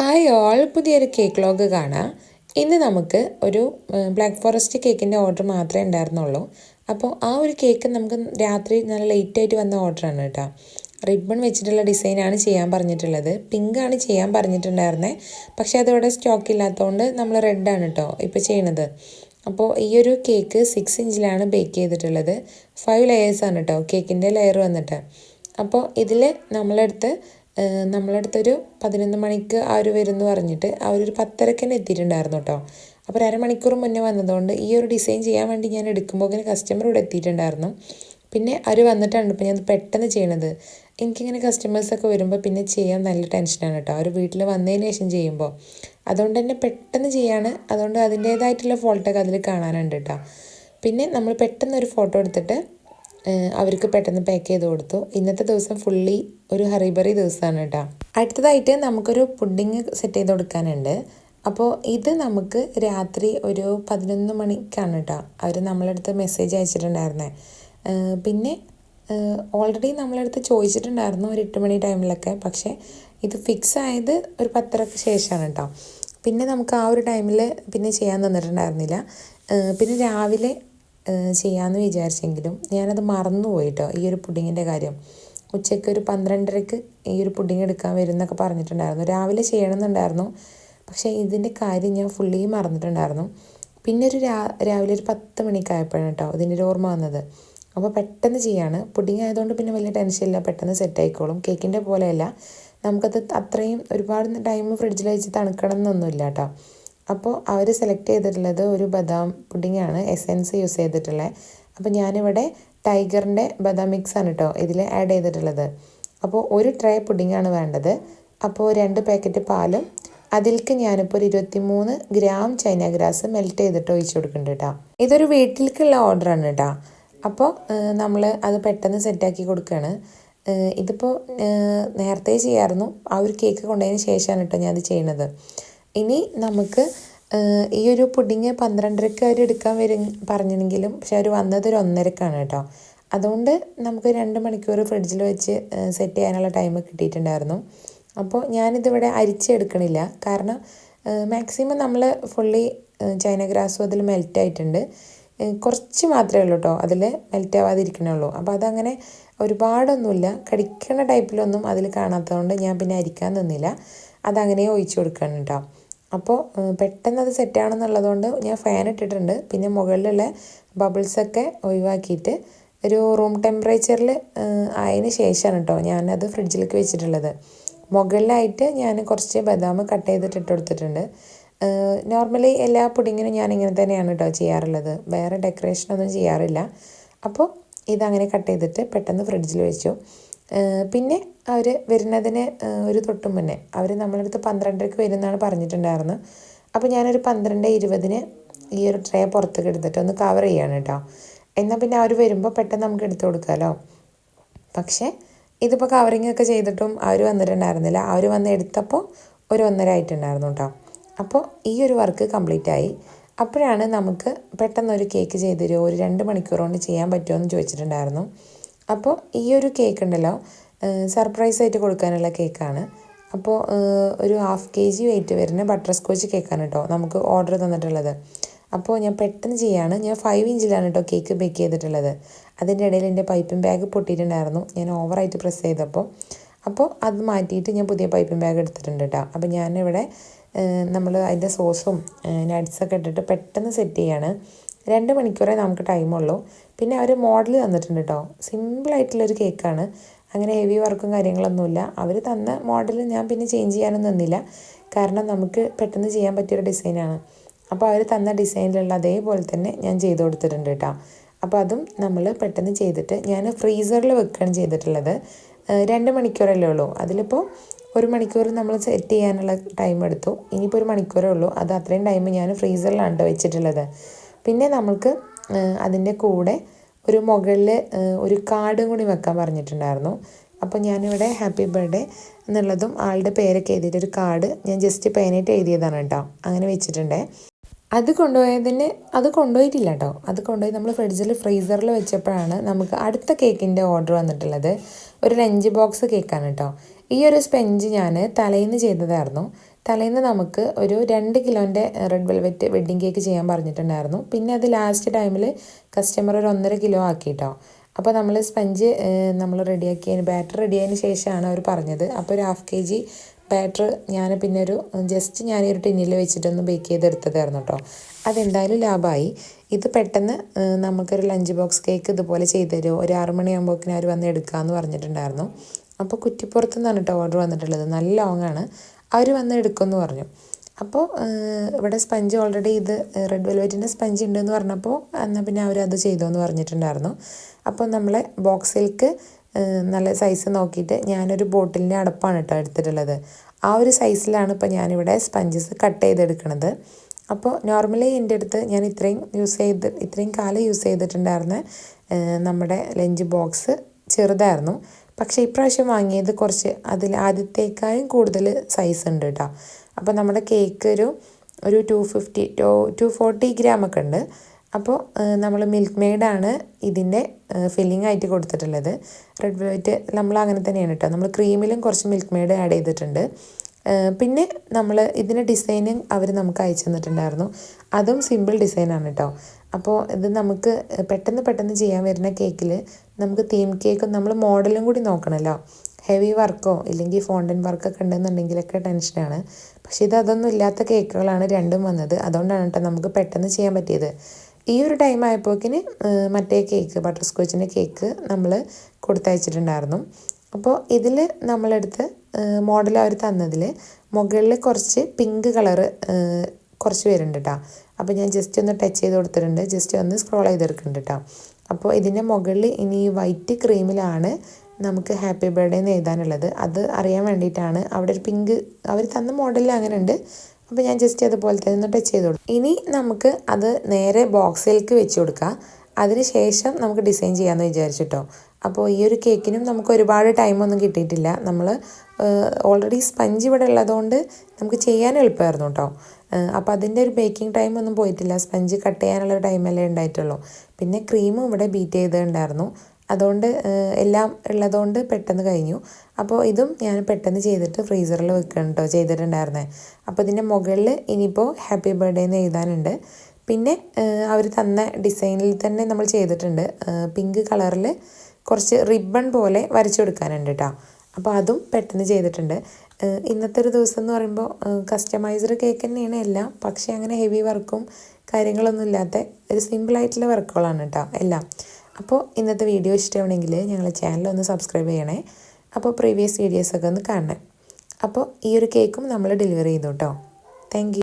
Hi all പുതിയൊരു cake vlog കാണാം. ഇന്ന് നമുക്ക് ഒരു ബ്ലാക്ക് ഫോറസ്റ്റ് കേക്കിന്റെ ഓർഡർ മാത്രമേ ഉണ്ടായിരുന്നുള്ളൂ. അപ്പോൾ ആ ഒരു കേക്ക് നമുക്ക് രാത്രി നല്ല ലേറ്റായിട്ട് വന്ന ഓർഡറാണ് കേട്ടോ. റിബൺ വെച്ചിട്ടുള്ള ഡിസൈനാണ് ചെയ്യാൻ പറഞ്ഞിട്ടുള്ളത്. പിങ്കാണ് ചെയ്യാൻ പറഞ്ഞിട്ടുണ്ടായിരുന്നത് പക്ഷേ അതിവിടെ സ്റ്റോക്ക് ഇല്ലാത്തതുകൊണ്ട് നമ്മൾ റെഡാണ് കേട്ടോ ഇപ്പോൾ ചെയ്യണത്. അപ്പോൾ ഈ ഒരു കേക്ക് സിക്സ് ഇഞ്ചിലാണ് ബേക്ക് ചെയ്തിട്ടുള്ളത്. ഫൈവ് ലെയേഴ്സാണ് കേട്ടോ കേക്കിന്റെ ലെയർ വന്നിട്ട്. അപ്പോൾ ഇതിൽ നമ്മളെടുത്ത് നമ്മളടുത്തൊരു പതിനൊന്ന് മണിക്ക് ആ വരും എന്ന് പറഞ്ഞിട്ട് അവരൊരു പത്തരക്ക് തന്നെ എത്തിയിട്ടുണ്ടായിരുന്നു കേട്ടോ. അപ്പോൾ അരമണിക്കൂർ മുന്നേ വന്നതുകൊണ്ട് ഈ ഒരു ഡിസൈൻ ചെയ്യാൻ വേണ്ടി ഞാൻ എടുക്കുമ്പോൾ കസ്റ്റമർ ഇവിടെ എത്തിയിട്ടുണ്ടായിരുന്നു. പിന്നെ അവർ വന്നിട്ടാണ് ഇപ്പോൾ ഞാൻ പെട്ടെന്ന് ചെയ്യണത്. എനിക്കിങ്ങനെ കസ്റ്റമേഴ്സൊക്കെ വരുമ്പോൾ പിന്നെ ചെയ്യാൻ നല്ല ടെൻഷനാണ് കേട്ടോ. അവർ വീട്ടിൽ വന്നതിന് ശേഷം ചെയ്യുമ്പോൾ അതുകൊണ്ട് തന്നെ പെട്ടെന്ന് ചെയ്യാണ്. അതുകൊണ്ട് അതിന്റേതായിട്ടുള്ള ഫോൾട്ടൊക്കെ അതിൽ കാണാനുണ്ട് കേട്ടോ. പിന്നെ നമ്മൾ പെട്ടെന്ന് ഒരു ഫോട്ടോ എടുത്തിട്ട് അവർക്ക് പെട്ടെന്ന് പാക്ക് ചെയ്ത് കൊടുത്തു. ഇന്നത്തെ ദിവസം ഫുള്ളി ഒരു ഹറിബറി ദിവസമാണ് കേട്ടോ അടുത്തതായിട്ട് നമുക്കൊരു പുഡിങ് സെറ്റ് ചെയ്ത് കൊടുക്കാനുണ്ട്. അപ്പോൾ ഇത് നമുക്ക് രാത്രി ഒരു പതിനൊന്ന് മണിക്കാണ് കേട്ടോ അവർ നമ്മളടുത്ത് മെസ്സേജ് അയച്ചിട്ടുണ്ടായിരുന്നേ. പിന്നെ ഓൾറെഡി നമ്മളടുത്ത് ചോദിച്ചിട്ടുണ്ടായിരുന്നു ഒരു എട്ട് മണി ടൈമിലൊക്കെ പക്ഷേ ഇത് ഫിക്സ് ആയത് ഒരു പത്തരക്ക് ശേഷമാണ് കേട്ടോ പിന്നെ നമുക്ക് ആ ഒരു ടൈമിൽ പിന്നെ ചെയ്യാൻ തന്നിട്ടുണ്ടായിരുന്നില്ല. പിന്നെ രാവിലെ ചെയ്യാമെന്ന് വിചാരിച്ചെങ്കിലും ഞാനത് മറന്നുപോയി കേട്ടോ ഈ ഒരു പുഡിങ്ങിന്റെ കാര്യം. ഉച്ചയ്ക്ക് ഒരു പന്ത്രണ്ടരക്ക് ഈ ഒരു പുഡിങ് എടുക്കാൻ വരും എന്നൊക്കെ പറഞ്ഞിട്ടുണ്ടായിരുന്നു. രാവിലെ ചെയ്യണമെന്നുണ്ടായിരുന്നു. പക്ഷേ ഇതിന്റെ കാര്യം ഞാൻ ഫുള്ളി മറന്നിട്ടുണ്ടായിരുന്നു. പിന്നെ ഒരു രാ രാവിലെ ഒരു പത്ത് മണിക്കായപ്പോഴാണ് കേട്ടോ ഇതിന്റെ ഒരു ഓർമ്മ വന്നത്. അപ്പോൾ പെട്ടെന്ന് ചെയ്യാണ്. പുഡിങ് ആയതുകൊണ്ട് പിന്നെ വലിയ ടെൻഷനില്ല പെട്ടെന്ന് സെറ്റ് ആയിക്കോളും. കേക്കിന്റെ പോലെയല്ല. നമുക്കത് അത്രയും ഒരുപാട് ടൈം ഫ്രിഡ്ജിൽ വെച്ച് തണുക്കണം എന്നൊന്നുമില്ല കേട്ടോ. അപ്പോൾ അവർ സെലക്ട് ചെയ്തിട്ടുള്ളത് ഒരു ബദാം പുഡിങ്ങാണ് എസെൻസ് യൂസ് ചെയ്തിട്ടുള്ളത് അപ്പോൾ ഞാനിവിടെ ടൈഗറിന്റെ ബദാം മിക്സ് ആണ് കേട്ടോ ഇതിൽ ആഡ് ചെയ്തിട്ടുള്ളത്. അപ്പോൾ ഒരു ട്രേ പുഡിങ്ങാണ് വേണ്ടത്. അപ്പോൾ രണ്ട് പാക്കറ്റ് പാലും അതിൽക്ക് ഞാനിപ്പോൾ ഒരു ഇരുപത്തിമൂന്ന് ഗ്രാം ചൈന ഗ്രാസ് മെൽറ്റ് ചെയ്തിട്ട് ഒഴിച്ചു കൊടുക്കുന്നുണ്ട് കേട്ടോ ഇതൊരു വീട്ടിലേക്കുള്ള ഓർഡറാണ് കേട്ടോ അപ്പോൾ നമ്മൾ അത് പെട്ടെന്ന് സെറ്റാക്കി കൊടുക്കുകയാണ് ഇതിപ്പോൾ നേരത്തെ ചെയ്യായിരുന്നു. ആ ഒരു കേക്ക് കൊണ്ടതിന് ശേഷമാണ് കേട്ടോ ഞാൻ അത് ചെയ്യണത്. ഇനി നമുക്ക് ഈ ഒരു പുഡിങ് പന്ത്രണ്ടരക്ക് അവർ എടുക്കാൻ വരും പറഞ്ഞെങ്കിലും പക്ഷെ അവർ വന്നത് ഒരു ഒന്നരക്കാണ് കേട്ടോ. അതുകൊണ്ട് നമുക്ക് രണ്ട് മണിക്കൂർ ഫ്രിഡ്ജിൽ വെച്ച് സെറ്റ് ചെയ്യാനുള്ള ടൈം കിട്ടിയിട്ടുണ്ടായിരുന്നു. അപ്പോൾ ഞാനിതിവിടെ അരിച്ചെടുക്കണില്ല. കാരണം മാക്സിമം നമ്മൾ ഫുള്ളി ചൈന ഗ്രാസും അതിൽ മെൽറ്റ് ആയിട്ടുണ്ട് കുറച്ച് മാത്രമേ ഉള്ളൂ കേട്ടോ. അതിൽ മെൽറ്റ് ആവാതിരിക്കണുള്ളൂ അപ്പോൾ അതങ്ങനെ ഒരുപാടൊന്നുമില്ല. കടിക്കണ ടൈപ്പിലൊന്നും അതിൽ കാണാത്തതുകൊണ്ട് ഞാൻ പിന്നെ അരിക്കാൻ നിന്നില്ല. അതങ്ങനെ ഒഴിച്ചു കൊടുക്കണം കേട്ടോ. അപ്പോൾ പെട്ടെന്ന് അത് സെറ്റാണെന്നുള്ളതുകൊണ്ട് ഞാൻ ഫാൻ ഇട്ടിട്ടുണ്ട്. പിന്നെ മുകളിലുള്ള ബബിൾസൊക്കെ ഒഴിവാക്കിയിട്ട് ഒരു റൂം ടെമ്പറേച്ചറിൽ ആയതിന് ശേഷമാണ് കേട്ടോ ഞാനത് ഫ്രിഡ്ജിലേക്ക് വെച്ചിട്ടുള്ളത്. മുകളിലായിട്ട് ഞാൻ കുറച്ച് ബദാം കട്ട് ചെയ്തിട്ട് ഇട്ട് കൊടുത്തിട്ടുണ്ട്. നോർമലി എല്ലാ പുഡിങ്ങിനും ഞാൻ ഇങ്ങനെ തന്നെയാണ് കേട്ടോ ചെയ്യാറുള്ളത്. വേറെ ഡെക്കറേഷനൊന്നും ചെയ്യാറില്ല. അപ്പോൾ ഇതങ്ങനെ കട്ട് ചെയ്തിട്ട് പെട്ടെന്ന് ഫ്രിഡ്ജിൽ വെച്ചു. പിന്നെ അവർ വരുന്നതിന് ഒരു തൊട്ട് മുന്നേ. അവർ നമ്മളടുത്ത് പന്ത്രണ്ടരക്ക് വരുമെന്നാണ് പറഞ്ഞിട്ടുണ്ടായിരുന്നു അപ്പോൾ ഞാനൊരു പന്ത്രണ്ട് ഇരുപതിന് ഈ ഒരു ട്രേ പുറത്തേക്ക് എടുത്തിട്ട് ഒന്ന് കവർ ചെയ്യാണ് കേട്ടോ എന്നാൽ പിന്നെ അവർ വരുമ്പോൾ പെട്ടെന്ന് നമുക്ക് എടുത്തു കൊടുക്കാമല്ലോ പക്ഷേ ഇതിപ്പോൾ കവറിങ് ഒക്കെ ചെയ്തിട്ടും അവർ വന്നിട്ടുണ്ടായിരുന്നില്ല. അവർ വന്ന് എടുത്തപ്പോൾ ഒരു ഒന്നര ആയിട്ടുണ്ടായിരുന്നു കേട്ടോ അപ്പോൾ ഈ ഒരു വർക്ക് കംപ്ലീറ്റ് ആയി. അപ്പോഴാണ് നമുക്ക് പെട്ടെന്ന് ഒരു കേക്ക് ചെയ്ത് തരുമോ ഒരു രണ്ട് മണിക്കൂർ കൊണ്ട് ചെയ്യാൻ പറ്റുമോ എന്ന് ചോദിച്ചിട്ടുണ്ടായിരുന്നു. അപ്പോൾ ഈ ഒരു കേക്ക് ഉണ്ടല്ലോ സർപ്രൈസ് ആയിട്ട് കൊടുക്കാനുള്ള കേക്കാണ് അപ്പോൾ ഒരു ഹാഫ് കെ ജി വെയിറ്റ് വരുന്ന ബട്ടർ സ്കോച്ച് കേക്കാണ് കേട്ടോ നമുക്ക് ഓർഡർ തന്നിട്ടുള്ളത്. അപ്പോൾ ഞാൻ പെട്ടെന്ന് ചെയ്യാണ്. ഞാൻ ഫൈവ് ഇഞ്ചിലാണ് കേട്ടോ കേക്ക് ബേക്ക് ചെയ്തിട്ടുള്ളത്. അതിന്റെ ഇടയിൽ എന്റെ പൈപ്പിംഗ് ബാഗ് പൊട്ടിയിട്ടുണ്ടായിരുന്നു. ഞാൻ ഓവറായിട്ട് പ്രസ് ചെയ്തപ്പോൾ. അപ്പോൾ അത് മാറ്റിയിട്ട് ഞാൻ പുതിയ പൈപ്പിംഗ് ബാഗ് എടുത്തിട്ടുണ്ട് കേട്ടോ. അപ്പോൾ ഞാനിവിടെ നമ്മൾ അതിന്റെ സോസും നട്ട്സൊക്കെ ഇട്ടിട്ട് പെട്ടെന്ന് സെറ്റ് ചെയ്യാണ്. രണ്ട് മണിക്കൂറേ നമുക്ക് ടൈമുള്ളൂ പിന്നെ അവർ മോഡൽ തന്നിട്ടുണ്ട് കേട്ടോ സിമ്പിളായിട്ടുള്ളൊരു കേക്കാണ് അങ്ങനെ ഹെവി വർക്കും കാര്യങ്ങളൊന്നുമില്ല. അവർ തന്ന മോഡൽ ഞാൻ പിന്നെ ചേഞ്ച് ചെയ്യാനൊന്നും നിന്നില്ല. കാരണം നമുക്ക് പെട്ടെന്ന് ചെയ്യാൻ പറ്റിയൊരു ഡിസൈനാണ് അപ്പോൾ അവർ തന്ന ഡിസൈനിലുള്ള അതേപോലെ തന്നെ ഞാൻ ചെയ്ത് കൊടുത്തിട്ടുണ്ട് കേട്ടോ അപ്പോൾ അതും നമ്മൾ പെട്ടെന്ന് ചെയ്തിട്ട് ഞാൻ ഫ്രീസറിൽ വെക്കുകയാണ് ചെയ്തിട്ടുള്ളത്. രണ്ട് മണിക്കൂറല്ലേ ഉള്ളൂ. അതിലിപ്പോൾ ഒരു മണിക്കൂർ നമ്മൾ സെറ്റ് ചെയ്യാനുള്ള ടൈം എടുത്തു. ഇനിയിപ്പോൾ ഒരു മണിക്കൂറേ ഉള്ളൂ. അത് അത്രയും ടൈം ഞാൻ ഫ്രീസറിലാണ് വെച്ചിട്ടുള്ളത്. പിന്നെ നമ്മൾക്ക് അതിന്റെ കൂടെ ഒരു മുകളിൽ ഒരു കാർഡും കൂടി വെക്കാൻ പറഞ്ഞിട്ടുണ്ടായിരുന്നു. അപ്പോൾ ഞാനിവിടെ ഹാപ്പി ബർത്ത്ഡേ എന്നുള്ളതും ആളുടെ പേരൊക്കെ എഴുതിയിട്ട് ഒരു കാർഡ് ഞാൻ ജസ്റ്റ് പേനായിട്ട് എഴുതിയതാണ് കേട്ടോ. അങ്ങനെ വെച്ചിട്ടുണ്ട്. അത് കൊണ്ടുപോയതിന് അത് കൊണ്ടുപോയിട്ടില്ല കേട്ടോ. അത് കൊണ്ടുപോയി നമ്മൾ ഫ്രിഡ്ജിൽ ഫ്രീസറിൽ വെച്ചപ്പോഴാണ് നമുക്ക് അടുത്ത കേക്കിന്റെ ഓർഡർ വന്നിട്ടുള്ളത്. ഒരു ലഞ്ച് ബോക്സ് കേക്കാണ് കേട്ടോ. ഈ ഒരു സ്പെഞ്ച് ഞാൻ തലേന്ന് ചെയ്തതായിരുന്നു. തലേന്ന് നമുക്ക് ഒരു രണ്ട് കിലോന്റെ റെഡ് വെൽവെറ്റ് വെഡ്ഡിങ് കേക്ക് ചെയ്യാൻ പറഞ്ഞിട്ടുണ്ടായിരുന്നു. പിന്നെ അത് ലാസ്റ്റ് ടൈമിൽ കസ്റ്റമർ ഒരു ഒന്നര കിലോ ആക്കിയിട്ടോ അപ്പോൾ നമ്മൾ സ്പഞ്ച് നമ്മൾ റെഡിയാക്കിയതിന് ബാറ്റർ റെഡിയായതിന് ശേഷമാണ് അവർ പറഞ്ഞത്. അപ്പോൾ ഒരു ഹാഫ് കെ ജി ബാറ്റർ ഞാൻ പിന്നെ ഒരു ജസ്റ്റ് ഞാൻ ഒരു ടിന്നിൽ വെച്ചിട്ടൊന്ന് ബേക്ക് ചെയ്തെടുത്തതായിരുന്നു കേട്ടോ അതെന്തായാലും ലാഭമായി ഇത് പെട്ടെന്ന് നമുക്കൊരു ലഞ്ച് ബോക്സ് കേക്ക് ഇതുപോലെ ചെയ്തു തരുമോ ഒരു ആറ് മണിയാകുമ്പോഴേക്കും അവർ വന്ന് എടുക്കാമെന്ന് പറഞ്ഞിട്ടുണ്ടായിരുന്നു. അപ്പോൾ കുറ്റിപ്പുറത്ത് നിന്നാണ് കേട്ടോ ഓർഡർ വന്നിട്ടുള്ളത്. നല്ല ലോങ് ആണ്. അവർ വന്ന് എടുക്കുമെന്ന് പറഞ്ഞു. അപ്പോൾ ഇവിടെ സ്പഞ്ച് ഓൾറെഡി ഇത് റെഡ് വെൽവെറ്റിന്റെ സ്പഞ്ച് ഉണ്ടെന്ന് പറഞ്ഞപ്പോൾ എന്നാൽ പിന്നെ അവരത് അത് ചെയ്തു എന്ന് പറഞ്ഞിട്ടുണ്ടായിരുന്നു. അപ്പോൾ നമ്മളെ ബോക്സിലേക്ക് നല്ല സൈസ് നോക്കിയിട്ട് ഞാനൊരു ബോട്ടിലിന്റെ അടപ്പാണ് കേട്ടോ എടുത്തിട്ടുള്ളത്. ആ ഒരു സൈസിലാണ് ഇപ്പോൾ ഞാനിവിടെ സ്പഞ്ചസ് കട്ട് ചെയ്തെടുക്കുന്നത് അപ്പോൾ നോർമലി എന്റെ അടുത്ത് ഞാൻ ഇത്രയും യൂസ് ചെയ്ത് ഇത്രയും കാലം യൂസ് ചെയ്തിട്ടുണ്ടായിരുന്ന നമ്മുടെ ലഞ്ച് ബോക്സ് ചെറുതായിരുന്നു. പക്ഷേ ഇപ്രാവശ്യം വാങ്ങിയത് കുറച്ച് അതിൽ ആദ്യത്തേക്കാളും കൂടുതൽ സൈസ് ഉണ്ട് കേട്ടോ അപ്പോൾ നമ്മുടെ കേക്ക് ഒരു ഒരു two fifty two two forty gram ഒക്കെ ഉണ്ട്. അപ്പോൾ നമ്മൾ മിൽക്ക് മെയ്ഡാണ് ഇതിന്റെ ഫില്ലിംഗ് ആയിട്ട് കൊടുത്തിട്ടുള്ളത്. റെഡ് വെൽവെറ്റ് നമ്മൾ അങ്ങനെ തന്നെയാണ് കേട്ടോ നമ്മൾ ക്രീമിലും കുറച്ച് മിൽക്ക് മെയ്ഡ് ആഡ് ചെയ്തിട്ടുണ്ട്. പിന്നെ നമ്മൾ ഇതിന്റെ ഡിസൈനും അവർ നമുക്ക് അയച്ചു തന്നിട്ടുണ്ടായിരുന്നു. അതും സിമ്പിൾ ഡിസൈനാണ് കേട്ടോ അപ്പോൾ ഇത് നമുക്ക് പെട്ടെന്ന് പെട്ടെന്ന് ചെയ്യാൻ വരുന്ന കേക്കിൽ നമുക്ക് തീം കേക്കും നമ്മൾ മോഡലും കൂടി നോക്കണമല്ലോ ഹെവി വർക്കോ ഇല്ലെങ്കിൽ ഫോണ്ടൻ വർക്കൊക്കെ ഉണ്ടെന്നുണ്ടെങ്കിലൊക്കെ ടെൻഷനാണ്. പക്ഷേ ഇത് അതൊന്നും ഇല്ലാത്ത കേക്കുകളാണ് രണ്ടും വന്നത്. അതുകൊണ്ടാണ് കേട്ടോ നമുക്ക് പെട്ടെന്ന് ചെയ്യാൻ പറ്റിയത്. ഈ ഒരു ടൈം ആയപ്പോക്കിന് മറ്റേ കേക്ക് ബട്ടർ സ്കോച്ചിന്റെ കേക്ക് നമ്മൾ കൊടുത്തയച്ചിട്ടുണ്ടായിരുന്നു. അപ്പോൾ ഇതിൽ നമ്മളെടുത്ത് മോഡൽ അവർ തന്നതിൽ മുകളിൽ കുറച്ച് പിങ്ക് കളറ് കുറച്ച് പേരുണ്ട് കേട്ടോ അപ്പോൾ ഞാൻ ജസ്റ്റ് ഒന്ന് ടച്ച് ചെയ്ത് കൊടുത്തിട്ടുണ്ട്. ജസ്റ്റ് ഒന്ന് സ്ക്രോൾ ചെയ്തെടുക്കുന്നുണ്ട് കേട്ടോ അപ്പോൾ ഇതിന്റെ മുകളിൽ ഇനി വൈറ്റ് ക്രീമിലാണ് നമുക്ക് ഹാപ്പി ബർത്ത്ഡേ എന്ന് എഴുതാനുള്ളത്. അത് അറിയാൻ വേണ്ടിയിട്ടാണ് അവിടെ ഒരു പിങ്ക് അവർ തന്ന മോഡലിൽ അങ്ങനെ ഉണ്ട് അപ്പോൾ ഞാൻ ജസ്റ്റ് അതുപോലെ തന്നെ ഒന്ന് ടച്ച് ചെയ്ത് കൊടുക്കും. ഇനി നമുക്ക് അത് നേരെ ബോക്സിലേക്ക് വെച്ച് കൊടുക്കാം. അതിന് ശേഷം നമുക്ക് ഡിസൈൻ ചെയ്യാമെന്ന് വിചാരിച്ചിട്ടോ അപ്പോൾ ഈ ഒരു കേക്കിനും നമുക്ക് ഒരുപാട് ടൈമൊന്നും കിട്ടിയിട്ടില്ല. നമ്മൾ ഓൾറെഡി സ്പഞ്ച് ഇവിടെ ഉള്ളതുകൊണ്ട് നമുക്ക് ചെയ്യാൻ എളുപ്പമായിരുന്നു കേട്ടോ. അപ്പോൾ അതിന്റെ ഒരു ബേക്കിംഗ് ടൈം ഒന്നും പോയിട്ടില്ല. സ്പഞ്ച് കട്ട് ചെയ്യാനുള്ള ടൈമല്ലേ ഉണ്ടായിട്ടുള്ളൂ. പിന്നെ ക്രീമും ഇവിടെ ബീറ്റ് ചെയ്തിട്ടുണ്ടായിരുന്നു. അതുകൊണ്ട് എല്ലാം ഉള്ളതുകൊണ്ട് പെട്ടെന്ന് കഴിഞ്ഞു. അപ്പോൾ ഇതും ഞാൻ പെട്ടെന്ന് ചെയ്തിട്ട് ഫ്രീസറിൽ വെക്കണം കേട്ടോ ചെയ്തിട്ടുണ്ടായിരുന്നേ. അപ്പോൾ ഇതിന്റെ മുകളിൽ ഇനിയിപ്പോൾ ഹാപ്പി ബർത്ത്ഡേ എന്ന് എഴുതാനുണ്ട്. പിന്നെ അവർ തന്ന ഡിസൈനിൽ തന്നെ നമ്മൾ ചെയ്തിട്ടുണ്ട്. പിങ്ക് കളറിൽ കുറച്ച് റിബൺ പോലെ വരച്ചു കൊടുക്കാനുണ്ട് കേട്ടോ അപ്പോൾ അതും പെട്ടെന്ന് ചെയ്തിട്ടുണ്ട്. ഇന്നത്തെ ഒരു ദിവസം എന്ന് പറയുമ്പോൾ കസ്റ്റമൈസർ കേക്ക് തന്നെയാണ് എല്ലാം. പക്ഷേ അങ്ങനെ ഹെവി വർക്കും കാര്യങ്ങളൊന്നും ഇല്ലാത്ത ഒരു സിമ്പിളായിട്ടുള്ള വർക്കുകളാണ് കേട്ടോ എല്ലാം. അപ്പോൾ ഇന്നത്തെ വീഡിയോ ഇഷ്ടമാണെങ്കിൽ ഞങ്ങളെ ചാനൽ ഒന്ന് സബ്സ്ക്രൈബ് ചെയ്യണേ. അപ്പോൾ പ്രീവിയസ് വീഡിയോസൊക്കെ ഒന്ന് കാണണേ. അപ്പോൾ ഈ ഒരു കേക്കും നമ്മൾ ഡെലിവറി ചെയ്തു കേട്ടോ താങ്ക്